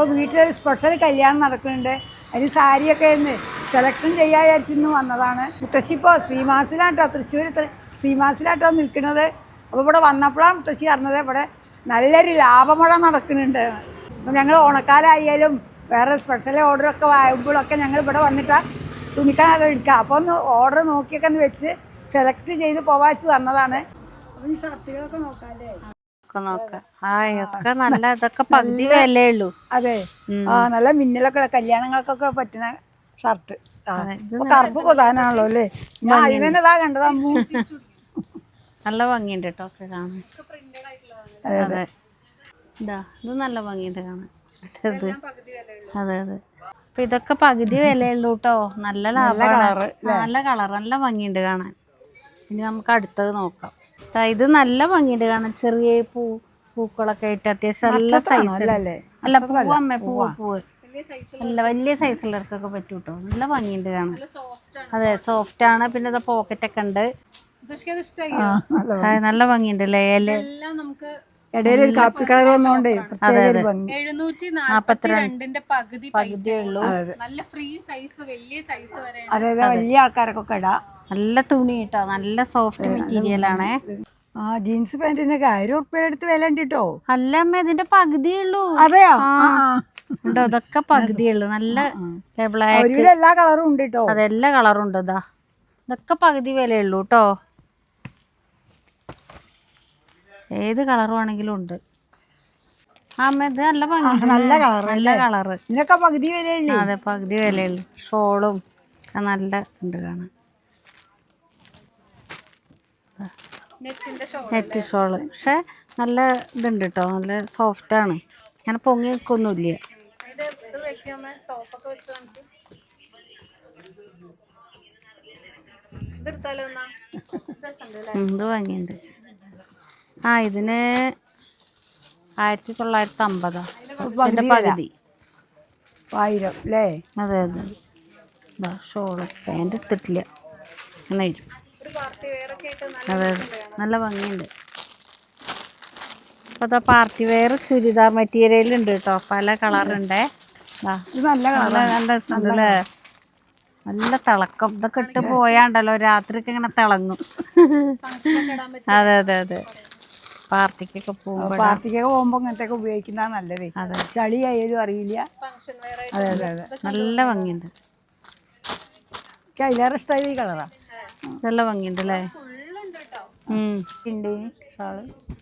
ഇപ്പോൾ വീട്ടിൽ സ്പെഷ്യൽ കല്യാണം നടക്കുന്നുണ്ട്. അതിന് സാരിയൊക്കെ ഇന്ന് സെലക്ഷൻ ചെയ്യാൻ വിചാരിച്ചിന്ന് വന്നതാണ്. മുത്തശ്ശി ഇപ്പോൾ ശ്രീമാസിലാട്ടോ തൃശ്ശൂർ ശ്രീമാസിലാട്ടോ നിൽക്കുന്നത്. അപ്പോൾ ഇവിടെ വന്നപ്പോഴാണ് മുത്തശ്ശി അറിഞ്ഞത് ഇവിടെ നല്ലൊരു ലാഭമഴ നടക്കുന്നുണ്ട്. അപ്പം ഞങ്ങൾ ഓണക്കാലായാലും വേറെ സ്പെഷ്യൽ ഓർഡറൊക്കെ വാങ്ങുമ്പോഴൊക്കെ ഞങ്ങൾ ഇവിടെ വന്നിട്ടാണ് തുണിക്കാനൊക്കെ എടുക്കുക. അപ്പോൾ ഒന്ന് ഓർഡർ നോക്കിയൊക്കെ ഒന്ന് വെച്ച് സെലക്ട് ചെയ്ത് പോവാച്ച് വന്നതാണ്. അപ്പം ഷർട്ടുകളൊക്കെ നോക്കാം ഒക്കെ നോക്കാം. ആ ഒക്കെ നല്ല ഇതൊക്കെ പകുതി വിലയേ ഉള്ളൂ അതെ ആ നല്ല മിന്നലൊക്കെ കല്യാണങ്ങൾക്കൊക്കെ പറ്റുന്ന ഷർട്ട്. കറുപ്പ് പ്രധാനമാണല്ലോ അല്ലേ? ഞാൻ അതിനെന്നതാ കണ്ടത് അമ്മു. നല്ല ഭംഗിയുണ്ട് കേട്ടോ ഒക്കെ കാണാൻ. അതെ ഇതാ ഇത് നല്ല ഭംഗിയുണ്ട് കാണാൻ. ഇത് അതെ അതെ. അപ്പൊ ഇതൊക്കെ പകുതി വിലയുള്ളൂ കേട്ടോ. നല്ല ലാഭമാണ്. നല്ല കളർ നല്ല ഭംഗിയുണ്ട് കാണാൻ. ഇനി നമുക്ക് അടുത്തത് നോക്കാം. ഇത് നല്ല ഭംഗിയുണ്ട് കാണാൻ. ചെറിയ പൂ പൂക്കളൊക്കെ ആയിട്ട് അത്യാവശ്യം നല്ല സൈസ് അല്ലേ പൂവ് അമ്മ പൂവ് പൂവ്. നല്ല വലിയ സൈസുള്ളവർക്കൊക്കെ പറ്റും കേട്ടോ നല്ല ഭംഗിയുണ്ട് കാണാൻ. അതെ സോഫ്റ്റ് ആണ്. പിന്നെ ഇത് പോക്കറ്റ് ഒക്കെ ഉണ്ട്. നല്ല ഭംഗിയുണ്ട് ലേൽ ഇടയിൽ ഒരു കാപ്പി കളർ വന്നോണ്ട് പ്രത്യേക ഒരു ഭംഗി. എഴുന്നൂറ്റി നാൽപ്പത്തിരണ്ടിന്റെ പകുതി ഉള്ളൂ. നല്ല ഫ്രീ സൈസ് വലിയ സൈസ് വരെ വലിയ ആൾക്കാരൊക്കെ ഇടാം. നല്ല തുണി കേട്ടോ നല്ല സോഫ്റ്റ് മെറ്റീരിയൽ ആണേ. ആ ജീൻസ് പാന്റിനൊക്കെ ആയിരം ഉറുപ്പിക എടുത്ത് വില ഉണ്ട് കേട്ടോ അല്ല അമ്മ ഇതിന്റെ പകുതി ഉള്ളൂ. അതെയോ. ഉണ്ടോ? അതൊക്കെ പകുതി ഉള്ളൂ. നല്ല ബ്ലാക്ക് എല്ലാ കളറും ഉണ്ട് കേട്ടോ അതെല്ലാ കളറും ഉണ്ട് ഇതാ ഇതൊക്കെ പകുതി വിലയുള്ളൂ കേട്ടോ ഏത് കളർ വേണമെങ്കിലും ഉണ്ട്. അമ്മ ഇത് നല്ല നല്ല കളർ നല്ല കളറ് ഇതിനൊക്കെ പകുതി വിലയുള്ളൂ അതെ പകുതി വിലയുള്ളൂ ഷോളും നല്ല ഉണ്ട് കാണാൻ. Net shawl. പക്ഷെ നല്ല ഇതുണ്ട് കേട്ടോ നല്ല സോഫ്റ്റ് ആണ്. അങ്ങനെ പൊങ്ങി നിൽക്കൊന്നുമില്ല എന്ത് വാങ്ങിയുണ്ട് ആ ഇതിന് ആയിരത്തി തൊള്ളായിരത്തി അമ്പതാ പകുതി. ആയിരം അല്ലേ? അതെ അതെ. ഷോൾ. പാന്റ് എടുത്തിട്ടില്ല. അങ്ങനെ വരും അതെ നല്ല ഭംഗിയുണ്ട്. അപ്പോൾ അതാ പാർട്ടി വെയർ ചുരിദാർ മെറ്റീരിയൽ ഉണ്ട് കേട്ടോ. പല കളറുണ്ടേ. ദാ ഇത് നല്ല നല്ല തിളക്കം. ഇതൊക്കെ ഇട്ട് പോയാണ്ടല്ലോ രാത്രിക്ക് ഇങ്ങനെ തിളങ്ങും. അതെ അതെ അതെ. പാർട്ടിക്കൊക്കെ പോകുമ്പോൾ പാർട്ടിക്കൊക്കെ പോകുമ്പോ ഇങ്ങനത്തെ ഒക്കെ ഉപയോഗിക്കുന്നതാണ് നല്ലത്. അതെ. ചളി ആയാലും അറിയില്ല. ഫംഗ്ഷൻ വെയർ ആയിട്ട് അതെ അതെ. അതെ നല്ല ഭംഗിയുണ്ട്. എനിക്ക് അതിലേറെ ഇഷ്ടമായത് ഈ കളറാ. നല്ല ഭംഗിയുണ്ട് അല്ലേ. ഉണ്ട്.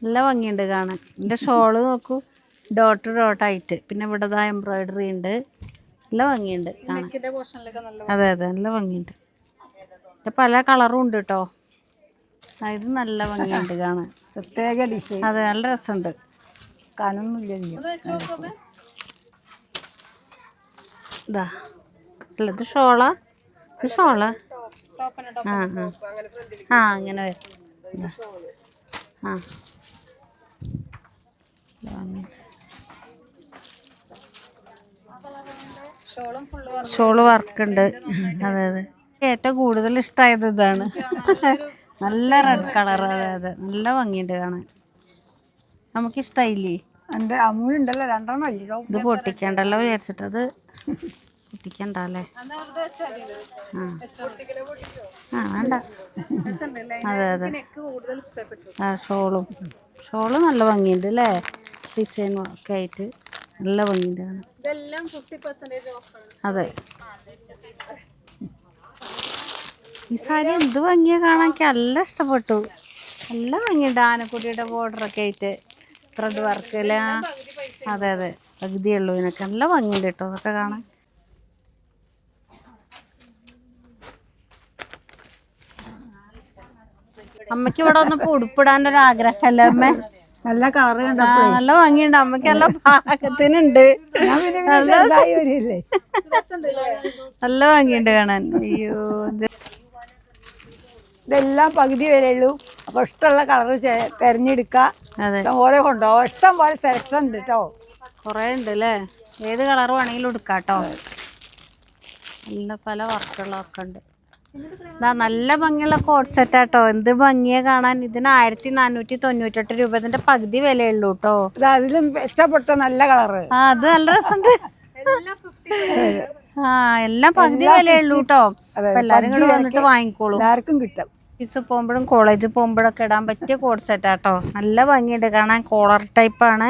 നല്ല ഭംഗിയുണ്ട് കാണാൻ. എന്റെ ഷോൾ നോക്കൂ. ഡോട്ട് ഡോട്ടായിട്ട് പിന്നെ ഇവിടെ ദാ എംബ്രോയിഡറി ഉണ്ട്. നല്ല ഭംഗിയുണ്ട് അതെ അതെ. നല്ല ഭംഗിയുണ്ട്. ഇത് പല കളറും ഉണ്ട് കേട്ടോ. ഇത് നല്ല ഭംഗിയുണ്ട് കാണാൻ. പ്രത്യേക ഡിസൈൻ അതെ നല്ല രസമുണ്ട്. ഇതാ അല്ല ഇത് ഷോളാ ഇത് ഷോളാ ആ അങ്ങനെ വരും. ആ. ഷോളും. ഫുള്ള് ഷോൾ വർക്ക് ഉണ്ട്. അതെ അതെ. ഏറ്റവും കൂടുതൽ ഇഷ്ടമായത് ഇതാണ്. നല്ല റെഡ് കളർ അതെ അതെ. നല്ല ഭംഗിയുണ്ട് കാണാൻ. നമുക്കിഷ്ടായില്ലേ എന്റെ അമ്മൂലുണ്ടല്ലോ രണ്ടെണ്ണം അല്ലേ ഇതോ. ഇത് പൊട്ടിക്കണ്ടല്ലോ വിചാരിച്ചിട്ടത് അത് പൊട്ടിക്കണ്ട അല്ലേ ഇത്. ആ. വേണ്ട. അതെ അതെ. ആ ഷോളും. ഷോൾ നല്ല ഭംഗിയുണ്ട് അല്ലേ ഡിസൈൻ ഒക്കെ ആയിട്ട് നല്ല ഭംഗിയുണ്ട് അതെ. ഈ സാരി എന്ത് ഭംഗിയാ കാണാൻ? നല്ല ഇഷ്ടപ്പെട്ടു. നല്ല ഭംഗിയുണ്ട്. ആനക്കുട്ടിയുടെ ബോർഡറൊക്കെ ആയിട്ട് ത്രെഡ് വർക്ക് അല്ലേ അതെ അതെ. പകുതിയുള്ളൂ ഇതിനൊക്കെ. നല്ല ഭംഗിയുണ്ട് കേട്ടോ. അതൊക്കെ കാണാൻ. അമ്മയ്ക്ക് ഇവിടെ ഒന്ന് ഉടുപ്പിടാൻ ഒരു ആഗ്രഹമല്ലേ അമ്മ? നല്ല കളറ് കണ്ട നല്ല ഭംഗിയുണ്ട്. അമ്മയ്ക്ക് നല്ല പാകത്തിനുണ്ട്. നല്ല ഭംഗിയുണ്ട് കാണാൻ. അയ്യോ ഇതെല്ലാം പകുതി വരെയുള്ളൂ അപ്പൊ ഇഷ്ടമുള്ള കളർ തിരഞ്ഞെടുക്കുക അതെ. ഇഷ്ടം പോലെ ഇഷ്ടം പോലെ സെലക്ഷൻ ഉണ്ട് കേട്ടോ കൊറേ ഉണ്ട് അല്ലേ ഏത് കളർ വേണമെങ്കിലും എടുക്കാട്ടോ കേട്ടോ നല്ല പല വർക്കുകളൊക്കെ ഉണ്ട്. ഇതാ നല്ല ഭംഗിയുള്ള കോഡ് സെറ്റാട്ടോ എന്ത് ഭംഗിയെ കാണാൻ. ഇതിന് ആയിരത്തി നാനൂറ്റി തൊണ്ണൂറ്റെട്ട് രൂപ. ഇതിന്റെ പകുതി വിലയുള്ളൂ കേട്ടോ അതിലും ഇഷ്ടപ്പെട്ട നല്ല കളറ് ആ അത് നല്ല രസമുണ്ട്. ആ എല്ലാം പകുതി വിലയുള്ളൂ കേട്ടോ എല്ലാരും കൂടെ വന്നിട്ട് വാങ്ങിക്കോളൂ. ആർക്കും കിട്ടും. ഓഫീസിൽ പോകുമ്പോഴും കോളേജിൽ പോകുമ്പോഴൊക്കെ ഇടാൻ പറ്റിയ കോഡ് സെറ്റാട്ടോ നല്ല ഭംഗിയുണ്ട്. കാണാൻ കോളർ ടൈപ്പാണ്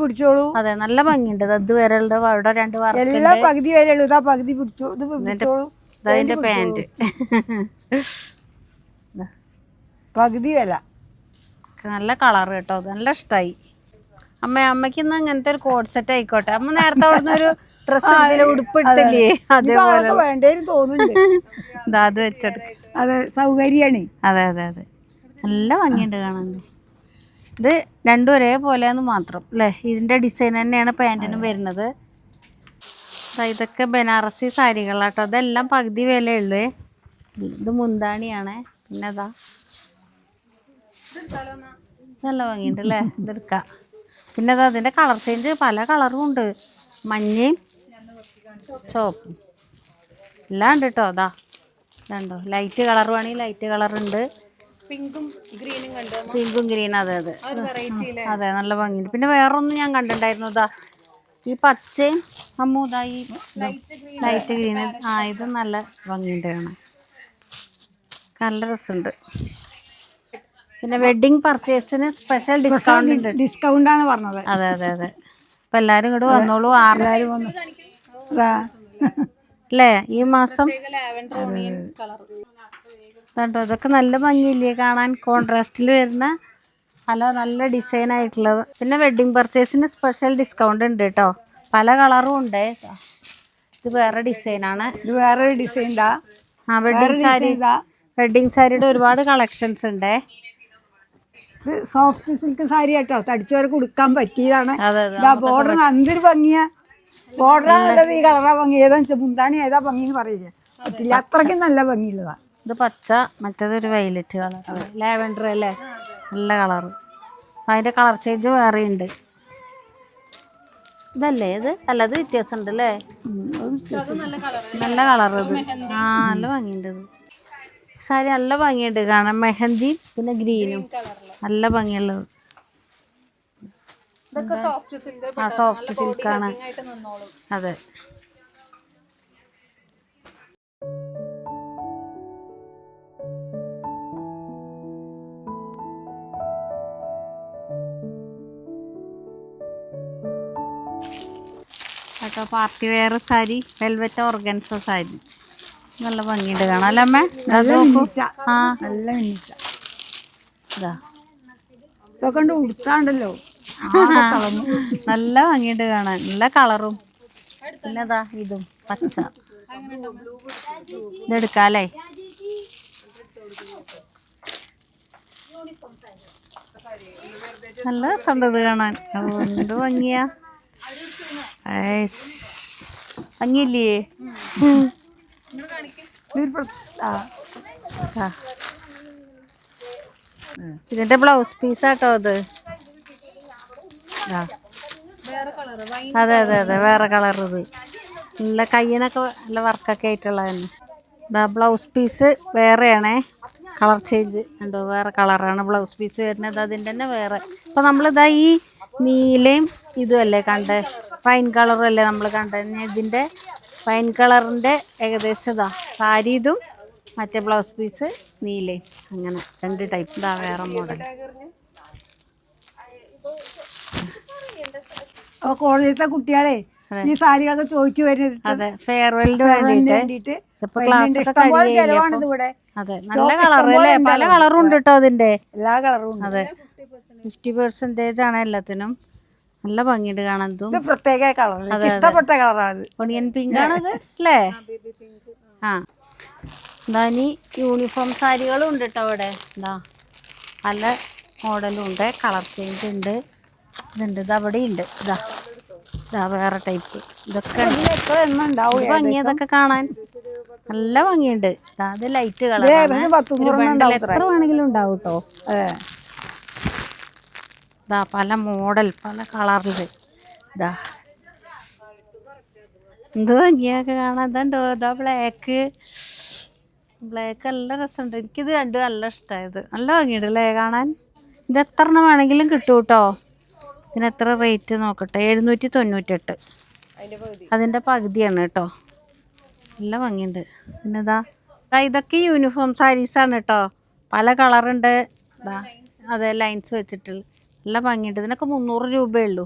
പിടിച്ചോളൂ. അതെ നല്ല ഭംഗിയുണ്ട്. അത് വരെ ഉള്ളത് അവിടെ രണ്ട് പകുതി വരെയുള്ളൂ ഇതാ പകുതി പിടിച്ചോളൂ. അതിന്റെ പാന്റ് പകുതി വില. നല്ല കളർ കേട്ടോ. നല്ല ഇഷ്ടായി. അമ്മ അമ്മയ്ക്ക് ഇന്ന് അങ്ങനത്തെ ഒരു കോഡ് സെറ്റ് ആയിക്കോട്ടെ. അമ്മ നേരത്തെ അവിടുന്ന് ഒരു ഡ്രസ് ഉടുപ്പിട്ടില്ലേ? അതേപോലെ. വേണ്ടേന്ന് തോന്നുന്നുണ്ട്. അത് വെച്ചെടുക്ക. അതെ സൗകര്യാണ്. അതെ അതെ അതെ. നല്ല ഭംഗിയുണ്ട് കാണാൻ. ഇത് രണ്ടും ഒരേപോലെ മാത്രം അല്ലേ? ഇതിന്റെ ഡിസൈൻ തന്നെയാണ് പാന്റിനും വരുന്നത്. ഇതൊക്കെ ബനാറസി സാരികളാട്ടോ. അതെല്ലാം പകുതി വിലയുള്ളേ. ഇത് മുന്താണിയാണ്. പിന്നെ അതാ നല്ല ഭംഗിയുണ്ട് അല്ലേ ഇതെടുക്കാം പിന്നെ അതാ അതിന്റെ കളർ ചേഞ്ച് പല കളറും ഉണ്ട്. മഞ്ഞയും ചുവപ്പും എല്ലാം ഉണ്ട് കേട്ടോ അതാ ഇതുണ്ടോ? ലൈറ്റ് കളർ വേണമെങ്കിൽ ലൈറ്റ് കളർ ഉണ്ട്. പിങ്കും ഗ്രീനും പിങ്കും ഗ്രീൻ അതെ അതെ. അതെ നല്ല ഭംഗിയുണ്ട്. പിന്നെ വേറൊന്നും ഞാൻ കണ്ടിട്ടുണ്ടായിരുന്നു. ഇതാ ഈ പച്ചയും അമ്മൂതായി ലൈറ്റ് ഗ്രീൻ ആ ഇത് നല്ല ഭംഗിയുണ്ട് കാണാൻ നല്ല രസമുണ്ട്. പിന്നെ വെഡിങ് പർച്ചേസിന് സ്പെഷ്യൽ ഡിസ്കൗണ്ട് ഉണ്ട്. ഡിസ്കൗണ്ട് ആണ് പറഞ്ഞത്. അതെ അതെ അതെ. അപ്പൊ എല്ലാരും കൂടെ വന്നോളൂ ആറായിരം വന്നു. അല്ലേ ഈ മാസം? ഇതൊക്കെ നല്ല ഭംഗിയില്ലേ കാണാൻ? കോൺട്രാസ്റ്റിൽ വരുന്ന പല നല്ല ഡിസൈൻ ആയിട്ടുള്ളത്. പിന്നെ വെഡിങ് പർച്ചേസിന് സ്പെഷ്യൽ ഡിസ്കൗണ്ട് ഉണ്ട് കേട്ടോ. പല കളറും ഉണ്ട്. ഇത് വേറെ ഡിസൈനാണ് ഇത് വേറെ ഡിസൈൻ ആ വെഡിങ് സാരി വെഡിങ് സാരിയുടെ ഒരുപാട് കളക്ഷൻസ് ഉണ്ട്. ഇത് സോഫ്റ്റ് സിൽക്ക് സാരി ആട്ടോ. തടിച്ചവർക്ക് ഉടുക്കാൻ പറ്റിയതാണ്. ബോർഡർ എന്തൊരു ഭംഗിയാ. ബോർഡർ നല്ലത് ഈ കളറാ ഭംഗി. ഏതാ മുന്താണി ഏതാ ഭംഗി പറയുന്നത് പറയില്ല? പറ്റില്ല. അത്രയ്ക്കും നല്ല ഭംഗിയുള്ളതാ. ഇത് പച്ച മറ്റേതൊരു വയലറ്റ് കളർ ലാവൻഡർ അല്ലേ? നല്ല കളർ അതിന്റെ കളർ ചേഞ്ച് വേറെ ഉണ്ട് ഇതല്ലേ ഇത്? അല്ല ഇത് വ്യത്യാസം ഉണ്ട് അല്ലേ നല്ല കളർ ഇത്. ആ നല്ല ഭംഗിയുണ്ട് ഇത്. സാരി നല്ല ഭംഗിയുണ്ട് കാണാൻ. മെഹന്തി പിന്നെ ഗ്രീനും. നല്ല ഭംഗിയുള്ളത്. ആ സോഫ്റ്റ് സിൽക്കാണ് അതെ. കേട്ടോ. Party wear sari velvet organza sari. നല്ല ഭംഗിയുണ്ട് കാണാം അല്ലേ അമ്മേ? അത് നോക്കൂ. ആ. നല്ല മിന്നിച്ച ഇതാ. ഇതൊക്കെ ഉടുത്താണ്ടല്ലോ. നല്ല ഭംഗിയുണ്ട് കാണാൻ. നല്ല കളറും. പിന്നെതാ ഇതും പച്ച. ഇതെടുക്കാല്ലേ നല്ല രസമുണ്ട് ഇത് കാണാൻ. എന്ത് ഭംഗിയാ. ഭംഗിയില്ലേ. ഇതിന്റെ ബ്ലൗസ് പീസാട്ടോ അത്. അതെ അതെ അതെ. വേറെ കളർ ഇത്. നല്ല കയ്യിനൊക്കെ നല്ല വർക്കൊക്കെ ആയിട്ടുള്ള തന്നെ ബ്ലൗസ് പീസ് വേറെയാണേ. Colour change. ഉണ്ടോ വേറെ കളറാണ് ബ്ലൗസ് പീസ് വരുന്നത്. അതിന്റെ തന്നെ വേറെ. അപ്പോൾ നമ്മളിതാ ഈ നീലയും ഇതും അല്ലേ കണ്ടേ? പൈൻ കളറല്ലേ നമ്മൾ കണ്ടത്? ഇതിന്റെ ഫൈൻ കളറിന്റെ ഏകദേശം ഇതാ സാരി ഇതും മറ്റേ ബ്ലൗസ് പീസ് നീലേ അങ്ങനെ രണ്ട് ടൈപ്പ് ഇതാ വേറെ മോഡൽ അപ്പൊ കോളേജിലത്തെ കുട്ടികളെ ഈ സാരികളൊക്കെ ചോദിച്ചു വരുന്നത് അതെ ഫെയർവെല്ലിന് വേണ്ടിയിട്ട്? ഇവിടെ. അതെ നല്ല കളർ അല്ലേ? പല കളറും ഉണ്ട് കേട്ടോ അതിന്റെ എല്ലാ കളറും അതെ. ഫിഫ്റ്റി പെർസെന്റേജ് ആണ് എല്ലാത്തിനും. നല്ല ഭംഗിയുണ്ട് കാണാൻ. ഇതും പ്രത്യേക കളർ. ഇഷ്ടപ്പെട്ട കളറാണ് ഒണിയൻ പിങ്ക് ആണത് അല്ലേ? ആ എന്താ ഇനി യൂണിഫോം സാരികളും ഉണ്ട് കേട്ടോ ഇവിടെ. എന്താ നല്ല മോഡലും ഉണ്ട് കളർ ചേഞ്ച് ഉണ്ട്. ഇതുണ്ട് ഇത് അവിടെ ഉണ്ട് ഇതാ ഇതാ വേറെ ടൈപ്പ് ഇതൊക്കെ ഭംഗി അതൊക്കെ കാണാൻ. നല്ല ഭംഗിയുണ്ട്. ഇതാ അത് ലൈറ്റ് കളർ എത്ര വേണമെങ്കിലും ഉണ്ടാവും കേട്ടോ ഇതാ പല മോഡൽ പല കളറിൽ ഇതാ. എന്ത് ഭംഗിയൊക്കെ കാണാൻ. ഇതുണ്ടോ? ഇതാ ബ്ലാക്ക് ബ്ലാക്ക് നല്ല രസമുണ്ട്. എനിക്കിത് രണ്ടും നല്ല ഇഷ്ടമായത് നല്ല ഭംഗിയുണ്ട് അല്ലേ കാണാൻ? ഇത് എത്ര എണ്ണം വേണമെങ്കിലും കിട്ടും കേട്ടോ ഇതിന് എത്ര റേറ്റ് നോക്കട്ടെ? എഴുന്നൂറ്റി തൊണ്ണൂറ്റെട്ട് അതിന്റെ പകുതിയാണ് കേട്ടോ നല്ല ഭംഗിയുണ്ട്. പിന്നെ ഇതാ. ഇതൊക്കെ യൂണിഫോം സാരീസാണ് കേട്ടോ പല കളറുണ്ട്. അതെ ലൈൻസ് വെച്ചിട്ടുള്ള നല്ല ഭംഗിയുണ്ട്. ഇതിനൊക്കെ മുന്നൂറ് രൂപയേ ഉള്ളൂ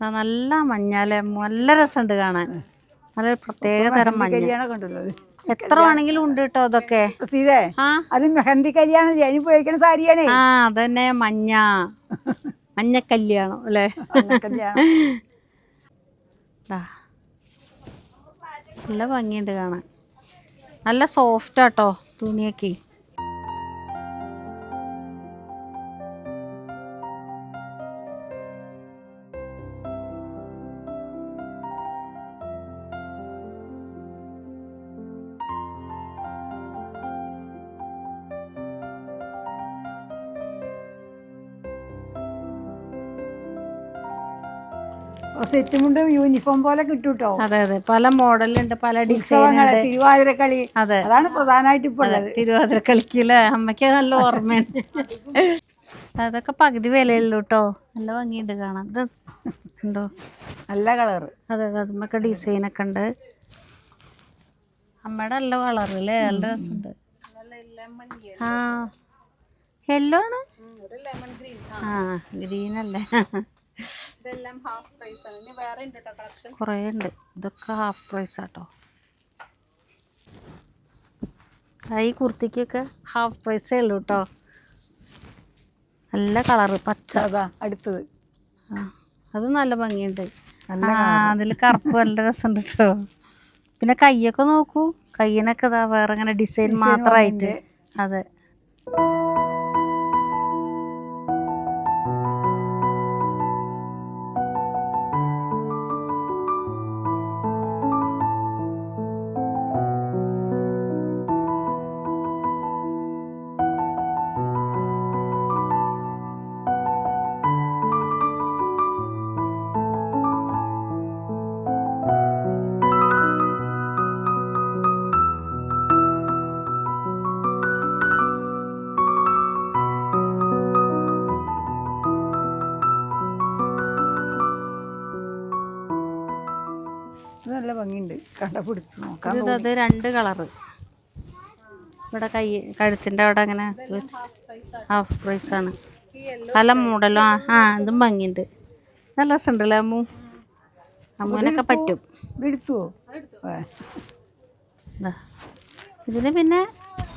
നല്ല മഞ്ഞാലേ നല്ല രസമുണ്ട് കാണാൻ. നല്ല പ്രത്യേക തരം മഞ്ഞ. എത്ര വേണമെങ്കിലും ഉണ്ട് കേട്ടോ അതൊക്കെ. അത് മെഹന്തി കല്യാണം ഉപയോഗിക്കുന്ന സാരിയാണേ. ആ അതന്നെ മഞ്ഞ. മഞ്ഞ കല്യാണം അല്ലേ. നല്ല ഭംഗിയുണ്ട് കാണാൻ. നല്ല സോഫ്റ്റ് ആട്ടോ തുണിയൊക്കെ. സെറ്റും കൊണ്ട് യൂണിഫോം പോലെ കിട്ടും കേട്ടോ അതെ അതെ. പല മോഡലുണ്ട് പല ഉത്സവങ്ങൾ തിരുവാതിരക്കളി. അതെ. അതാണ് പ്രധാനമായിട്ട് ഇപ്പൊ ഉള്ളത്. തിരുവാതിര കളിക്കില്ലേ അമ്മയ്ക്ക് നല്ല ഓർമ്മയുണ്ട് അതൊക്കെ പകുതി വിലയുള്ളൂ കേട്ടോ നല്ല ഭംഗിയുണ്ട് കാണാം ഇത് എന്തോ? നല്ല കളർ അതെ അതെ. അതുമ്മൊക്കെ ഡിസൈനൊക്കെ ഉണ്ട്. അമ്മയുടെ നല്ല കളർ അല്ലേ? നല്ല രസമുണ്ട്. ആ. യെല്ലോ ആണ്? ഒരു ലെമൺ ഗ്രീൻ ആ ഗ്രീൻ അല്ലേ? ഇതെല്ലാം ഹാഫ് പ്രൈസ് ആണ്. ഇനി വേറെ ഉണ്ട് കേട്ടോ കളക്ഷൻ കുറേ ഉണ്ട്. ഇതൊക്കെ ഹാഫ് പ്രൈസ് ആട്ടോ. ഈ കുർത്തിക്കൊക്കെ ഹാഫ് പ്രൈസേ ഉള്ളൂ കേട്ടോ നല്ല കളറ് പച്ച. അതാ അടുത്തത്. ആ, അത് നല്ല ഭംഗിയുണ്ട്. ആ അതിൽ കറുപ്പ് നല്ല രസമുണ്ട് കേട്ടോ പിന്നെ കയ്യൊക്കെ നോക്കൂ. കയ്യിനൊക്കെ ഇതാ വേറെ ഇങ്ങനെ ഡിസൈൻ മാത്രമായിട്ട് അതെ. കണ്ട പിടിച്ച് നോക്കാം അത് രണ്ട് കളറ്. ഇവിടെ കൈ കഴുത്തിന്റെ അവിടെ അങ്ങനെ ഹാഫ് പ്രൈസ് ആണ്. പല മോഡലും ആ ആ ഇതും ഭംഗിയുണ്ട്. നല്ല രസമുണ്ടല്ലോ അമ്മു? അമ്മുവിനൊക്കെ പറ്റും. എടുത്തുവോ. ഇതിന് പിന്നെ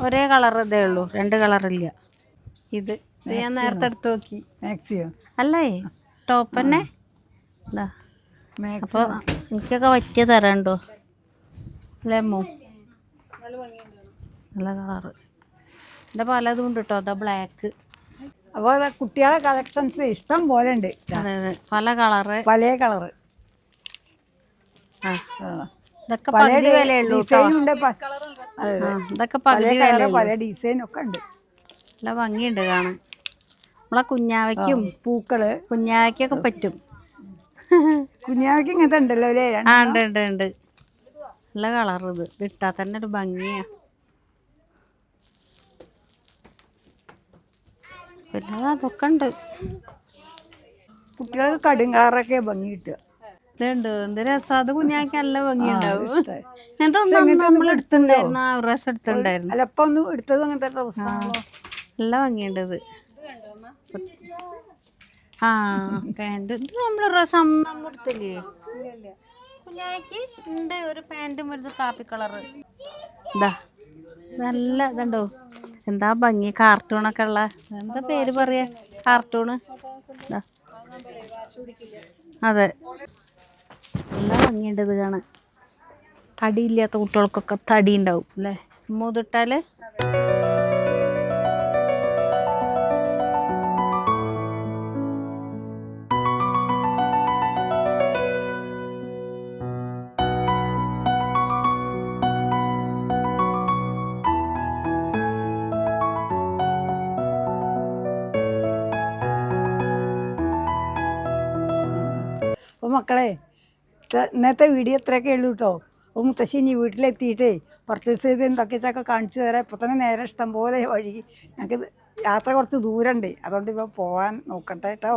ഒരേ കളർ ഇതേ ഉള്ളൂ രണ്ട് കളറില്ല ഇത് ഇത് ഞാൻ നേരത്തെ എടുത്ത് നോക്കി. മാക്സിയോ അല്ലേ? ടോപ്പ് തന്നെ? ഇതാ അപ്പോൾ എനിക്കൊക്കെ പറ്റിയ തരണ്ടോ അമ്മു? നല്ല കളറ്. എന്റെ പലതും ഉണ്ട് കേട്ടോ അതാ ബ്ലാക്ക് അപ്പോൾ കുട്ടികളെ കളക്ഷൻസ് ഇഷ്ടം പോലെ ഉണ്ട്. അതെ അതെ. പല കളറ്. പല കളറ്. ആ. ആ. ഇതൊക്കെ പല പകുതി വിലയുള്ളൂ കേട്ടോ ഡിസൈൻ ഉണ്ട് പ- അതെ ആ ഇതൊക്കെ പല പകുതി കളറ് വിലയുള്ളൂ. പല ഡിസൈൻ ഒക്കെ ഉണ്ട്. നല്ല ഭംഗിയുണ്ട് കാണാൻ. നമ്മളെ കുഞ്ഞാവയ്ക്കും പൂക്കൾ. കുഞ്ഞാവയ്ക്കൊക്കെ പറ്റും. കുഞ്ഞാവയ്ക്ക് ഇങ്ങനത്തെ ഉണ്ടല്ലോ അല്ലേ? ആ ഉണ്ട് ഉണ്ട് ഉണ്ട്. നല്ല കളർ ഇത്. ഇട്ടാൽ തന്നെ ഒരു ഭംഗിയാ. പിന്നെ അതൊക്കെ ഉണ്ട്. കുട്ടികൾക്ക് കടും കളറൊക്കെ ഭംഗി കിട്ടുക. ഇതുണ്ട്. എന്ത് രസം. അത് കുഞ്ഞാക്ക് നല്ല ഭംഗിയുണ്ടാവും ഇഷ്ടായി. എന്നിട്ട് ഒന്ന് നമ്മൾ എടുത്തിട്ടുണ്ടായിരുന്നു. ആ ഒരു പ്രാവശ്യം എടുത്തിട്ടുണ്ടായിരുന്നു. അല്ല ഇപ്പൊ ഒന്ന് എടുത്തത് അങ്ങനത്തെ ഡ്രസ്സാണല്ലോ നല്ല ഭംഗിയുണ്ട് ഇത്. ആ പാന്റ്. ഇത് നമ്മൾ പ്രാവശ്യം നമ്മൾ എടുത്തില്ലേ? ഒരു കാപ്പി നല്ല ഇതുണ്ടോ? എന്താ ഭംഗി? കാർട്ടൂണൊക്കെ ഉള്ള. എന്താ പേര് പറയാ? കാർട്ടൂണ്. അതെ. നല്ല ഭംഗിയുണ്ട് ഇത് കാണാൻ. തടിയില്ലാത്ത കുട്ടികൾക്കൊക്കെ തടി ഉണ്ടാവും അല്ലേ? മുതിട്ടാൽ മക്കളെ ഇന്നത്തെ വീഡിയോ ഇത്രയൊക്കെ ഉള്ളൂ കേട്ടോ അപ്പോൾ മുത്തശ്ശി ഇനി വീട്ടിലെത്തിയിട്ടേ പർച്ചേസ് ചെയ്ത് എന്തൊക്കെയൊക്കെ കാണിച്ചു തരാം. ഇപ്പോൾ തന്നെ നേരെ ഇഷ്ടം പോലെ വഴി ഞങ്ങൾക്ക് യാത്ര കുറച്ച് ദൂരമുണ്ട് അതുകൊണ്ട് ഇപ്പോൾ പോകാൻ നോക്കട്ടെ കേട്ടോ